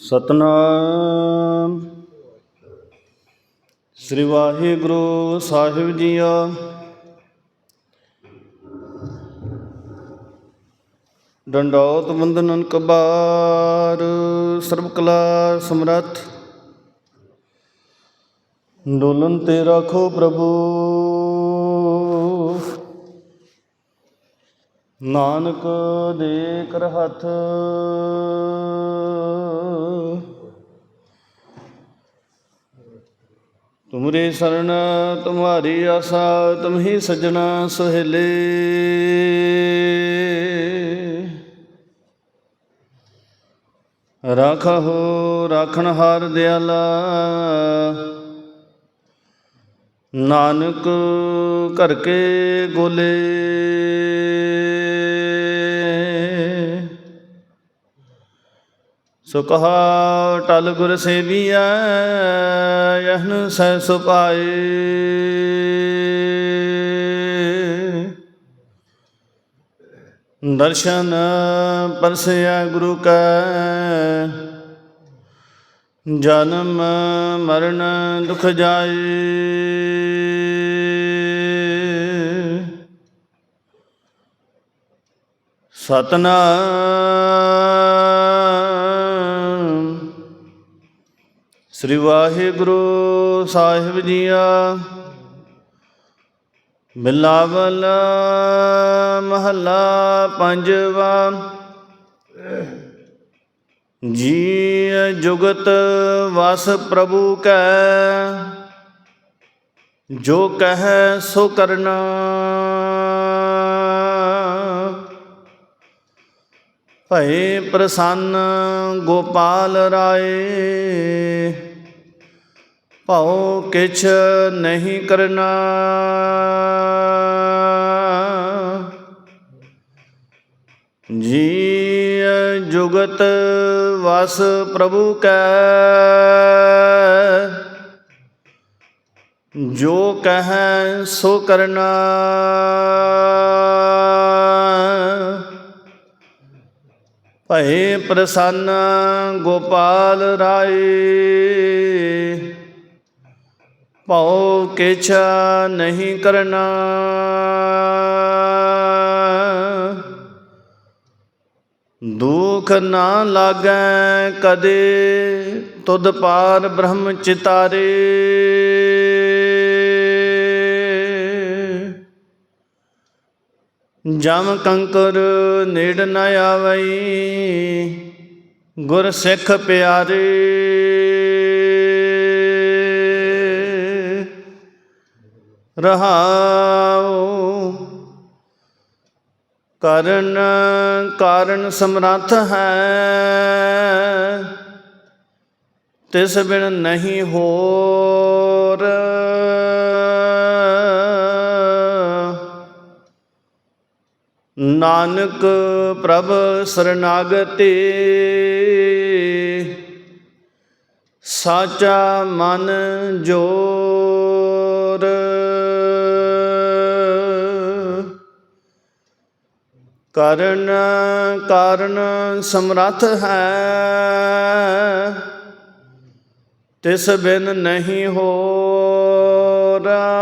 ਸਤਨਾਮ। ਸ੍ਰੀ ਵਾਹਿਗੁਰੂ ਸਾਹਿਬ ਜੀਓ ਡੰਡੌਤ ਵੰਦਨਨ ਕਬਾਰ ਸਰਬ ਕਲਾ ਸਮਰੱਥ। ਡੋਲਨ ਤੇ ਰੱਖੋ ਪ੍ਰਭੂ। ਨਾਨਕ ਦੇ ਕਰ ਹੱਥ ਤੁਮਰੇ ਸਰਣ ਤੁਮਾਰੀ ਆਸਾ ਤੁਮ ਹੀ ਸਜਣਾ ਸੁਹੇਲੇ। ਰਾਖਹੁ ਰਾਖਣ ਹਾਰ ਦਿਆਲਾ। ਨਾਨਕ ਕਰਕੇ ਗੋਲੇ। ਸੋ ਕਹਾ ਟਲ ਗੁਰ ਸੇਵੀਐ, ਯਹਨ ਸਹਿ ਸੁਪਾਏ ਦਰਸ਼ਨ ਪਰਸਿਆ ਗੁਰੂ ਕੈ, ਜਨਮ ਮਰਨ ਦੁਖ ਜਾਏ। ਸਤਨਾਮ ਸ੍ਰੀ ਵਾਹਿਗੁਰੂ ਸਾਹਿਬ ਜੀਆ। ਬਿਲਾਵਲ ਮਹੱਲਾ ਪੰਜਵਾ। ਜੀ ਜੁਗਤ ਵਸ ਪ੍ਰਭੂ ਕੈ। ਜੋ ਕਹੈ ਸੋ ਕਰਨਾ। ਭਏ ਪ੍ਰਸੰਨ ਗੋਪਾਲ ਰਾਏ। ਭਉ ਕਿਛ ਨਹੀਂ ਕਰਨਾ ਜੀ ਜੁਗਤ ਵਸ ਪ੍ਰਭੂ ਕੈ ਜੋ ਕਹੈ ਸੋ ਕਰਨਾ ਭਏ ਪ੍ਰਸੰਨ ਗੋਪਾਲ ਰਾਏ ਭਉ ਕਿਛ ਨਹੀਂ ਕਰਨਾ। ਦੁਖ ਨਾ ਲਾਗੈ ਕਦੇ, ਤੁਧ ਪਾਰ ਬ੍ਰਹਮ ਚਿਤਾਰੇ। ਜਮ ਕੰਕਰ ਨੇੜ ਨ ਆਵਈ, ਗੁਰ ਸਿੱਖ ਪਿਆਰੇ। ਰਹਾਉ। ਕਰਨ, ਕਾਰਨ ਸਮਰੱਥ ਹੈ। ਤਿਸ ਬਿਨ ਨਹੀਂ ਹੋਰ। ਨਾਨਕ ਪ੍ਰਭ ਸਰਨਾਗਤੀ। ਸਾਚਾ ਮਨ ਜੋਰ ਕਰਨ ਕਾਰਨ ਸਮਰੱਥ ਹੈ। ਤਿਸ ਬਿਨ ਨਹੀਂ ਹੋਰਾ।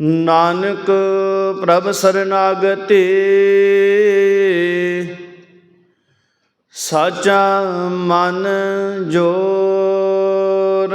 ਨਾਨਕ ਪ੍ਰਭ ਸਰਨਾਗਤੀ ਸਾਚਾ ਮਨ ਜੋਰ।